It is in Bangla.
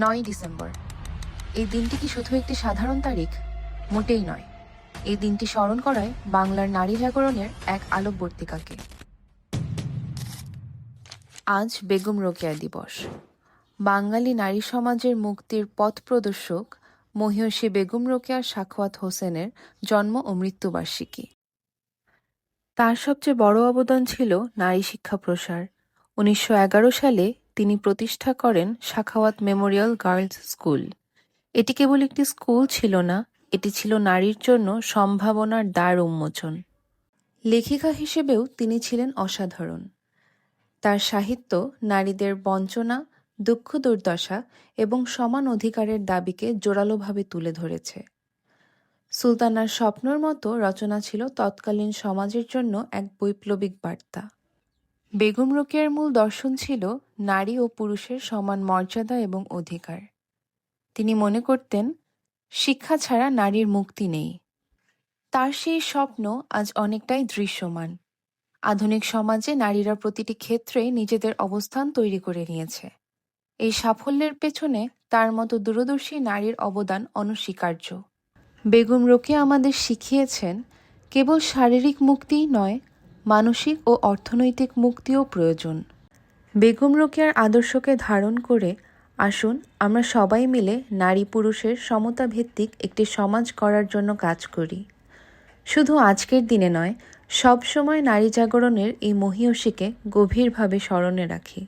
নয় ডিসেম্বর। এই দিনটি কি শুধু একটি সাধারণ তারিখ? মোটেই নয়। এই দিনটি স্মরণ করায় বাংলার নারী জাগরণের এক আলোকবর্তিকাকে। আজ বেগম রোকেয়া দিবস। বাঙালি নারী সমাজের মুক্তির পথ প্রদর্শক মহিয়সী বেগম রোকেয়া সাখওয়াত হোসেনের জন্ম ও মৃত্যুবার্ষিকী। তার সবচেয়ে বড় অবদান ছিল নারী শিক্ষা প্রসার। উনিশশো এগারো সালে তিনি প্রতিষ্ঠা করেন সাখাওয়াত মেমোরিয়াল গার্লস স্কুল। এটি কেবল একটি স্কুল ছিল না, এটি ছিল নারীর জন্য সম্ভাবনার দ্বার উন্মোচন। লেখিকা হিসেবেও তিনি ছিলেন অসাধারণ। তার সাহিত্য, নারীদের বঞ্চনা, দুঃখ দুর্দশা এবং সমান অধিকারের দাবিকে জোরালোভাবে তুলে ধরেছে। সুলতানার স্বপ্নর মতো রচনা ছিল তৎকালীন সমাজের জন্য এক বৈপ্লবিক বার্তা। বেগম রোকেয়ার মূল দর্শন ছিল নারী ও পুরুষের সমান মর্যাদা এবং অধিকার। তিনি মনে করতেন, শিক্ষা ছাড়া নারীর মুক্তি নেই। তার সেই স্বপ্ন আজ অনেকটাই দৃশ্যমান। আধুনিক সমাজে নারীরা প্রতিটি ক্ষেত্রে নিজেদের অবস্থান তৈরি করে নিয়েছে। এই সাফল্যের পেছনে তার মতো দূরদর্শী নারীর অবদান অনস্বীকার্য। বেগম রোকেয়া আমাদের শিখিয়েছেন, কেবল শারীরিক মুক্তিই নয়, মানসিক ও অর্থনৈতিক মুক্তিও প্রয়োজন। বেগম রোকেয়ার আদর্শকে ধারণ করে, আসুন আমরা সবাই মিলে নারী পুরুষের সমতা ভিত্তিক একটি সমাজ করার জন্য কাজ করি। শুধু আজকের দিনে নয়, সবসময় নারী জাগরণের এই মহীয়সীকে গভীরভাবে স্মরণে রাখি।